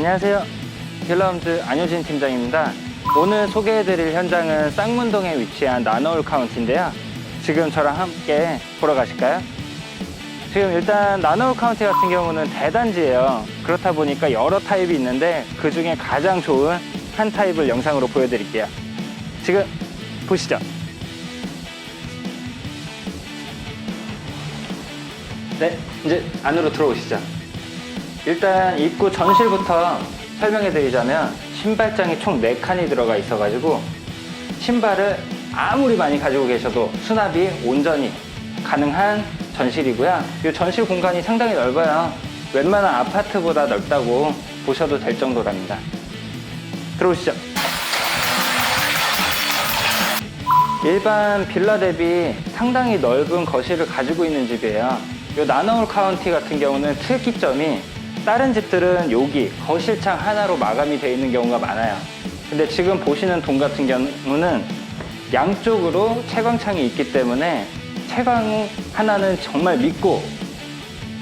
안녕하세요. 힐러홈즈 안효진 팀장입니다. 오늘 소개해드릴 현장은 쌍문동에 위치한 나노울 카운티인데요. 지금 저랑 함께 보러 가실까요? 지금 일단 나노울 카운티 같은 경우는 대단지예요. 그렇다 보니까 여러 타입이 있는데 그 중에 가장 좋은 한 타입을 영상으로 보여드릴게요. 지금 보시죠. 네, 이제 안으로 들어오시죠. 일단 입구 전실부터 설명해 드리자면 신발장이 총 4칸이 들어가 있어가지고 신발을 아무리 많이 가지고 계셔도 수납이 온전히 가능한 전실이고요. 이 전실 공간이 상당히 넓어요. 웬만한 아파트보다 넓다고 보셔도 될 정도랍니다. 들어오시죠. 일반 빌라 대비 상당히 넓은 거실을 가지고 있는 집이에요. 이 나노울 카운티 같은 경우는 특이점이 다른 집들은 여기 거실창 하나로 마감이 되어 있는 경우가 많아요. 근데 지금 보시는 동 같은 경우는 양쪽으로 채광창이 있기 때문에 채광 하나는 정말 믿고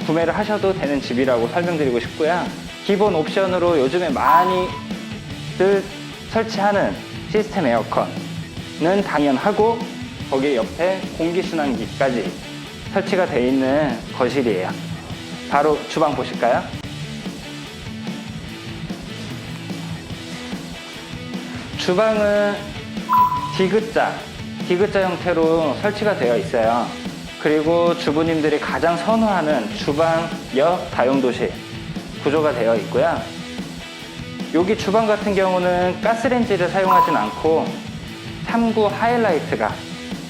구매를 하셔도 되는 집이라고 설명드리고 싶고요. 기본 옵션으로 요즘에 많이들 설치하는 시스템 에어컨은 당연하고 거기 옆에 공기순환기까지 설치가 되어 있는 거실이에요. 바로 주방 보실까요? 주방은 디귿자, 디귿자 형태로 설치가 되어 있어요. 그리고 주부님들이 가장 선호하는 주방 옆 다용도실 구조가 되어 있고요. 여기 주방 같은 경우는 가스레인지를 사용하진 않고 3구 하이라이트가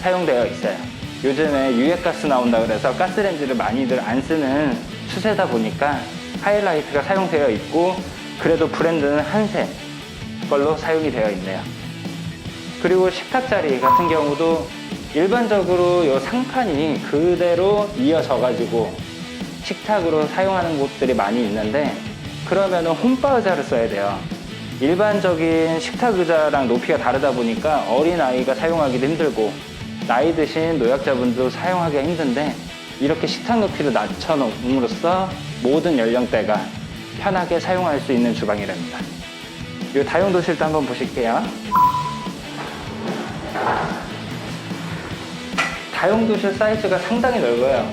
사용되어 있어요. 요즘에 유해가스 나온다 그래서 가스레인지를 많이들 안 쓰는 추세다 보니까 하이라이트가 사용되어 있고 그래도 브랜드는 한세 걸로 사용이 되어 있네요. 그리고 식탁 자리 같은 경우도 일반적으로 이 상판이 그대로 이어져 가지고 식탁으로 사용하는 곳들이 많이 있는데 그러면은 홈바 의자를 써야 돼요. 일반적인 식탁 의자랑 높이가 다르다 보니까 어린 아이가 사용하기도 힘들고 나이 드신 노약자분도 사용하기가 힘든데 이렇게 식탁 높이를 낮춰놓음으로써 모든 연령대가 편하게 사용할 수 있는 주방이랍니다. 이 다용도실도 한번 보실게요. 다용도실 사이즈가 상당히 넓어요.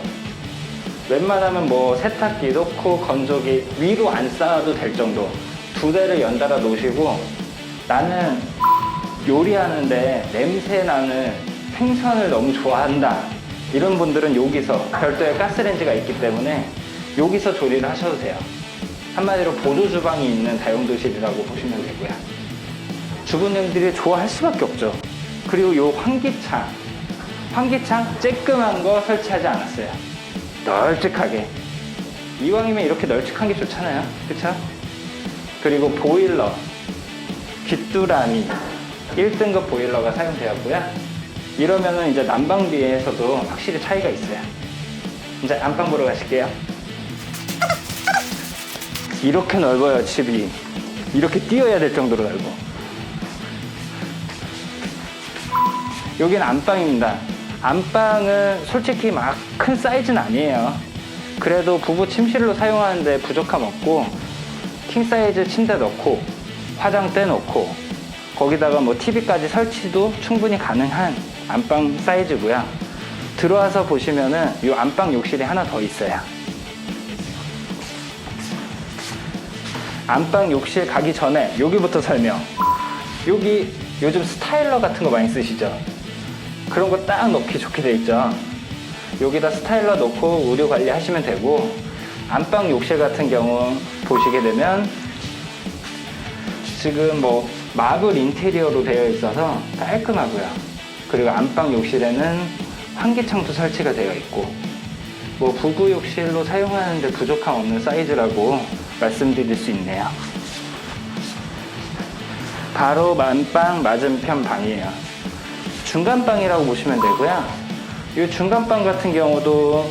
웬만하면 뭐 세탁기 놓고 건조기 위로 안 쌓아도 될 정도 두 대를 연달아 놓으시고 나는 요리하는데 냄새 나는 생선을 너무 좋아한다 이런 분들은 여기서 별도의 가스레인지가 있기 때문에 여기서 조리를 하셔도 돼요 한마디로 보조 주방이 있는 다용도실이라고 보시면 되고요. 주부님들이 좋아할 수밖에 없죠. 그리고 요 환기창 환기창 쬐끔한 거 설치하지 않았어요. 널찍하게. 이왕이면 이렇게 널찍한 게 좋잖아요. 그쵸? 그리고 보일러 귀뚜라미. 1등급 보일러가 사용되었고요. 이러면은 이제 난방 비에서도 확실히 차이가 있어요. 이제 안방 보러 가실게요 이렇게 넓어요 집이 이렇게 뛰어야 될 정도로 넓어 여기는 안방입니다 안방은 솔직히 막 큰 사이즈는 아니에요. 그래도 부부 침실로 사용하는데 부족함 없고 킹 사이즈 침대 넣고 화장대 넣고 거기다가 뭐 TV까지 설치도 충분히 가능한 안방 사이즈고요. 들어와서 보시면은 이 안방 욕실이 하나 더 있어요. 안방 욕실 가기 전에 여기부터 설명. 여기 요즘 스타일러 같은 거 많이 쓰시죠? 그런 거 딱 넣기 좋게 돼 있죠. 여기다 스타일러 놓고 의료 관리 하시면 되고 안방 욕실 같은 경우 보시게 되면 지금 뭐 마블 인테리어로 되어 있어서 깔끔하고요. 그리고 안방 욕실에는 환기창도 설치가 되어 있고 뭐 부부 욕실로 사용하는데 부족함 없는 사이즈라고 말씀드릴 수 있네요. 바로 만방 맞은편 방이에요. 중간방이라고 보시면 되고요. 이 중간방 같은 경우도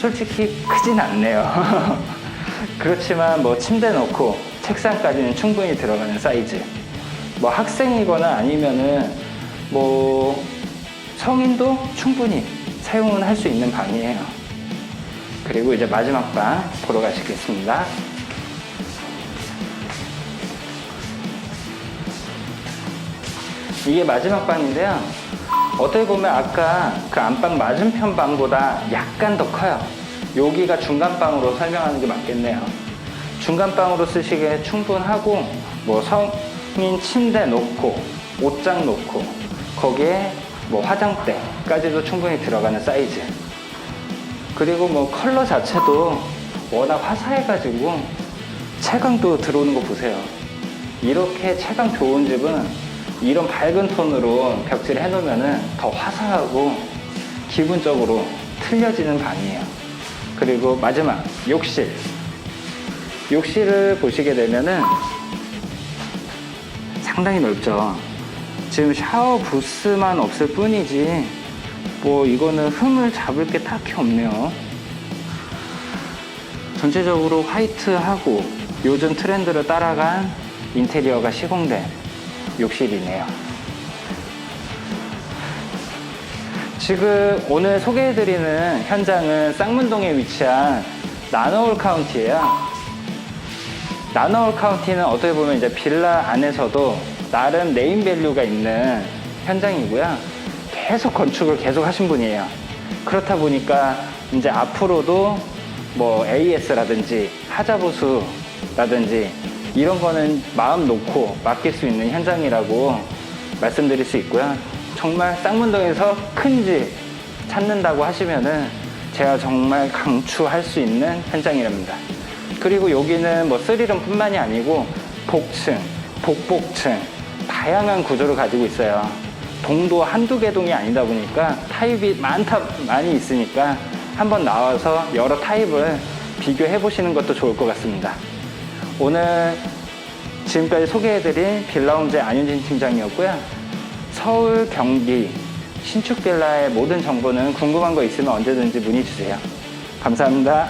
솔직히 크진 않네요. 그렇지만 뭐 침대 넣고 책상까지는 충분히 들어가는 사이즈. 뭐 학생이거나 아니면은 뭐 성인도 충분히 사용은 할 수 있는 방이에요. 그리고 이제 마지막 방 보러 가시겠습니다. 이게 마지막 방인데요. 어떻게 보면 아까 그 안방 맞은편 방보다 약간 더 커요. 여기가 중간 방으로 설명하는 게 맞겠네요. 중간 방으로 쓰시기에 충분하고 뭐 성인 침대 놓고 옷장 놓고 거기에 뭐 화장대까지도 충분히 들어가는 사이즈. 그리고 뭐 컬러 자체도 워낙 화사해가지고 채광도 들어오는 거 보세요. 이렇게 채광 좋은 집은 이런 밝은 톤으로 벽지를 해놓으면 더 화사하고 기분적으로 틀려지는 방이에요. 그리고 마지막 욕실. 욕실을 보시게 되면은 상당히 넓죠. 지금 샤워 부스만 없을 뿐이지 뭐 이거는 흠을 잡을 게 딱히 없네요. 전체적으로 화이트하고 요즘 트렌드를 따라간 인테리어가 시공된 욕실이네요. 지금 오늘 소개해드리는 현장은 쌍문동에 위치한 나노울 카운티예요. 나노울 카운티는 어떻게 보면 이제 빌라 안에서도 나름 네임밸류가 있는 현장이고요. 계속 건축을 계속 하신 분이에요. 그렇다 보니까 이제 앞으로도 뭐 AS라든지 하자보수라든지 이런 거는 마음 놓고 맡길 수 있는 현장이라고 말씀드릴 수 있고요. 정말 쌍문동에서 큰 집 찾는다고 하시면은 제가 정말 강추할 수 있는 현장이랍니다. 그리고 여기는 뭐 스리룸 뿐만이 아니고 복층, 복복층 다양한 구조를 가지고 있어요. 동도 한두 개 동이 아니다 보니까 타입이 많다 많이 있으니까 한번 나와서 여러 타입을 비교해 보시는 것도 좋을 것 같습니다. 오늘 지금까지 소개해드린 빌라홈즈의 안윤진 팀장이었고요. 서울, 경기, 신축 빌라의 모든 정보는 궁금한 거 있으면 언제든지 문의 주세요. 감사합니다.